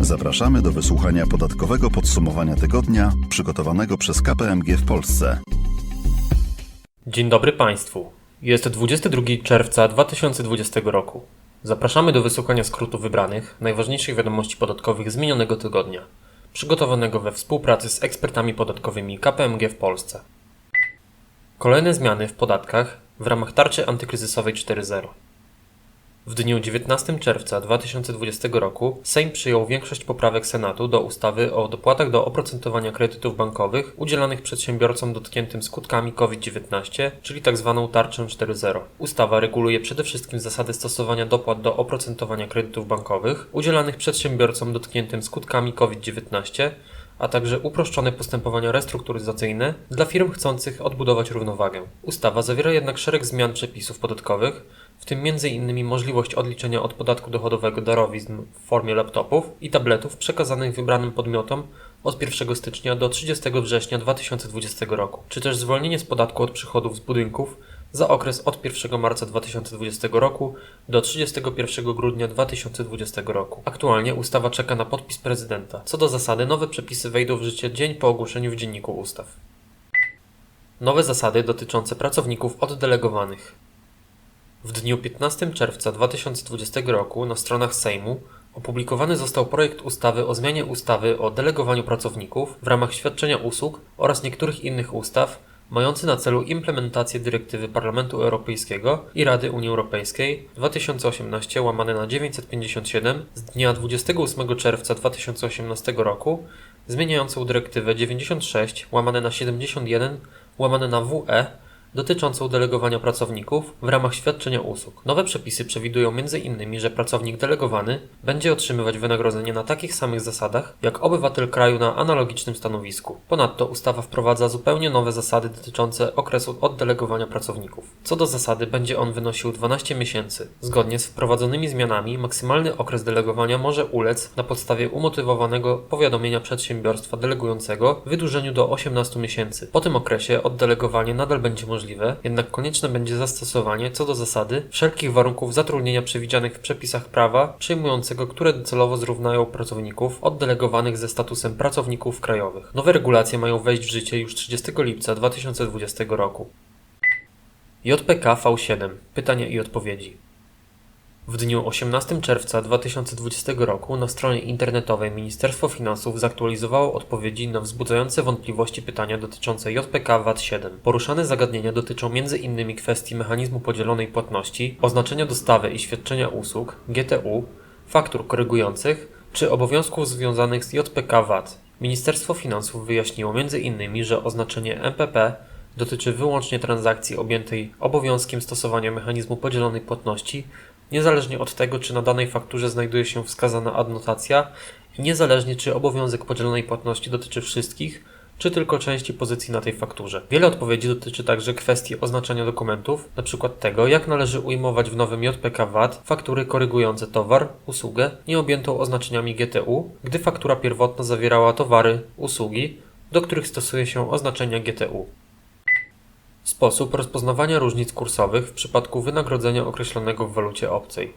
Zapraszamy do wysłuchania podatkowego podsumowania tygodnia przygotowanego przez KPMG w Polsce. Dzień dobry Państwu. Jest 22 czerwca 2020 roku. Zapraszamy do wysłuchania skrótu wybranych najważniejszych wiadomości podatkowych z minionego tygodnia, przygotowanego we współpracy z ekspertami podatkowymi KPMG w Polsce. Kolejne zmiany w podatkach w ramach tarczy antykryzysowej 4.0. W dniu 19 czerwca 2020 roku Sejm przyjął większość poprawek Senatu do ustawy o dopłatach do oprocentowania kredytów bankowych udzielanych przedsiębiorcom dotkniętym skutkami COVID-19, czyli tzw. tarczę 4.0. Ustawa reguluje przede wszystkim zasady stosowania dopłat do oprocentowania kredytów bankowych udzielanych przedsiębiorcom dotkniętym skutkami COVID-19, a także uproszczone postępowania restrukturyzacyjne dla firm chcących odbudować równowagę. Ustawa zawiera jednak szereg zmian przepisów podatkowych, w tym m.in. możliwość odliczenia od podatku dochodowego darowizn w formie laptopów i tabletów przekazanych wybranym podmiotom od 1 stycznia do 30 września 2020 roku, czy też zwolnienie z podatku od przychodów z budynków za okres od 1 marca 2020 roku do 31 grudnia 2020 roku. Aktualnie ustawa czeka na podpis prezydenta. Co do zasady, nowe przepisy wejdą w życie dzień po ogłoszeniu w Dzienniku Ustaw. Nowe zasady dotyczące pracowników oddelegowanych. W dniu 15 czerwca 2020 roku na stronach Sejmu opublikowany został projekt ustawy o zmianie ustawy o delegowaniu pracowników w ramach świadczenia usług oraz niektórych innych ustaw, mający na celu implementację dyrektywy Parlamentu Europejskiego i Rady Unii Europejskiej 2018 łamane na 957 z dnia 28 czerwca 2018 roku, zmieniającą dyrektywę 96 łamane na 71 łamane na WE dotyczącą delegowania pracowników w ramach świadczenia usług. Nowe przepisy przewidują m.in., że pracownik delegowany będzie otrzymywać wynagrodzenie na takich samych zasadach jak obywatel kraju na analogicznym stanowisku. Ponadto ustawa wprowadza zupełnie nowe zasady dotyczące okresu oddelegowania pracowników. Co do zasady będzie on wynosił 12 miesięcy. Zgodnie z wprowadzonymi zmianami maksymalny okres delegowania może ulec na podstawie umotywowanego powiadomienia przedsiębiorstwa delegującego wydłużeniu do 18 miesięcy. Po tym okresie oddelegowanie nadal będzie możliwe możliwe, jednak konieczne będzie zastosowanie co do zasady wszelkich warunków zatrudnienia przewidzianych w przepisach prawa przyjmującego, które docelowo zrównają pracowników oddelegowanych ze statusem pracowników krajowych. Nowe regulacje mają wejść w życie już 30 lipca 2020 roku. JPK V7. Pytania i odpowiedzi. W dniu 18 czerwca 2020 roku na stronie internetowej Ministerstwo Finansów zaktualizowało odpowiedzi na wzbudzające wątpliwości pytania dotyczące JPK VAT-7. Poruszane zagadnienia dotyczą m.in. kwestii mechanizmu podzielonej płatności, oznaczenia dostawy i świadczenia usług, GTU, faktur korygujących czy obowiązków związanych z JPK VAT. Ministerstwo Finansów wyjaśniło m.in., że oznaczenie MPP dotyczy wyłącznie transakcji objętej obowiązkiem stosowania mechanizmu podzielonej płatności niezależnie od tego, czy na danej fakturze znajduje się wskazana adnotacja i niezależnie czy obowiązek podzielonej płatności dotyczy wszystkich, czy tylko części pozycji na tej fakturze. Wiele odpowiedzi dotyczy także kwestii oznaczenia dokumentów, np. tego, jak należy ujmować w nowym JPK VAT faktury korygujące towar, usługę nieobjętą oznaczeniami GTU, gdy faktura pierwotna zawierała towary, usługi, do których stosuje się oznaczenia GTU. Sposób rozpoznawania różnic kursowych w przypadku wynagrodzenia określonego w walucie obcej.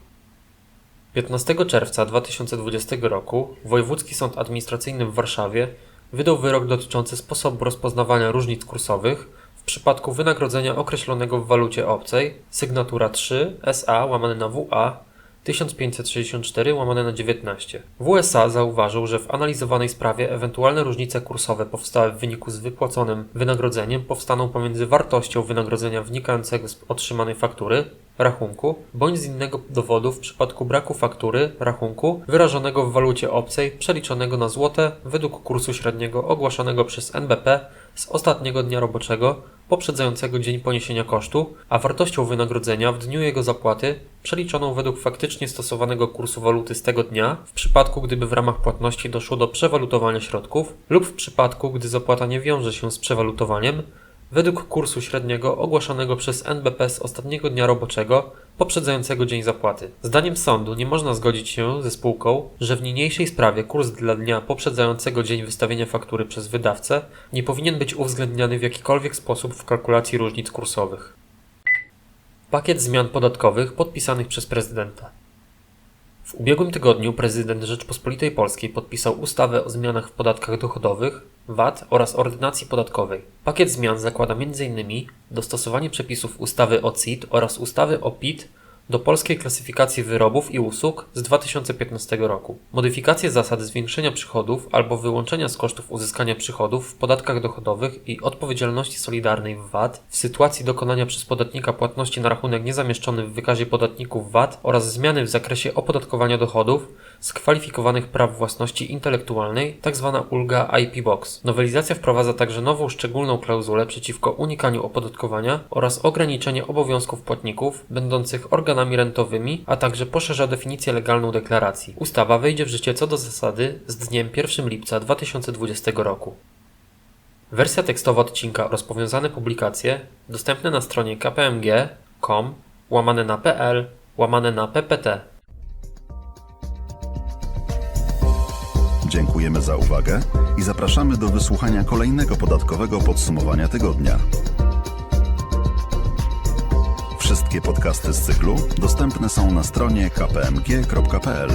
15 czerwca 2020 roku Wojewódzki Sąd Administracyjny w Warszawie wydał wyrok dotyczący sposobu rozpoznawania różnic kursowych w przypadku wynagrodzenia określonego w walucie obcej, sygnatura 3 SA łamane na WA 1564 łamane na 19. W USA zauważył, że w analizowanej sprawie ewentualne różnice kursowe powstałe w wyniku z wypłaconym wynagrodzeniem powstaną pomiędzy wartością wynagrodzenia wynikającego z otrzymanej faktury, rachunku, bądź z innego dowodu w przypadku braku faktury, rachunku, wyrażonego w walucie obcej, przeliczonego na złote według kursu średniego ogłaszanego przez NBP z ostatniego dnia roboczego poprzedzającego dzień poniesienia kosztu, a wartością wynagrodzenia w dniu jego zapłaty przeliczoną według faktycznie stosowanego kursu waluty z tego dnia, w przypadku gdyby w ramach płatności doszło do przewalutowania środków lub w przypadku gdy zapłata nie wiąże się z przewalutowaniem, według kursu średniego ogłaszanego przez NBP z ostatniego dnia roboczego poprzedzającego dzień zapłaty. Zdaniem sądu nie można zgodzić się ze spółką, że w niniejszej sprawie kurs dla dnia poprzedzającego dzień wystawienia faktury przez wydawcę nie powinien być uwzględniany w jakikolwiek sposób w kalkulacji różnic kursowych. Pakiet zmian podatkowych podpisanych przez prezydenta. W ubiegłym tygodniu prezydent Rzeczpospolitej Polskiej podpisał ustawę o zmianach w podatkach dochodowych, VAT oraz ordynacji podatkowej. Pakiet zmian zakłada m.in. dostosowanie przepisów ustawy o CIT oraz ustawy o PIT do polskiej klasyfikacji wyrobów i usług z 2015 roku. Modyfikację zasad zwiększenia przychodów albo wyłączenia z kosztów uzyskania przychodów w podatkach dochodowych i odpowiedzialności solidarnej w VAT w sytuacji dokonania przez podatnika płatności na rachunek niezamieszczony w wykazie podatników VAT oraz zmiany w zakresie opodatkowania dochodów z kwalifikowanych praw własności intelektualnej, tzw. ulga IP Box. Nowelizacja wprowadza także nową szczególną klauzulę przeciwko unikaniu opodatkowania oraz ograniczenie obowiązków płatników będących organami rentowymi, a także poszerza definicję legalną deklaracji. Ustawa wejdzie w życie co do zasady z dniem 1 lipca 2020 roku. Wersja tekstowa odcinka oraz powiązane publikacje dostępne na stronie kpmg.com łamane na pl łamane na ppt. Dziękujemy za uwagę i zapraszamy do wysłuchania kolejnego podatkowego podsumowania tygodnia. Wszystkie podcasty z cyklu dostępne są na stronie kpmg.pl.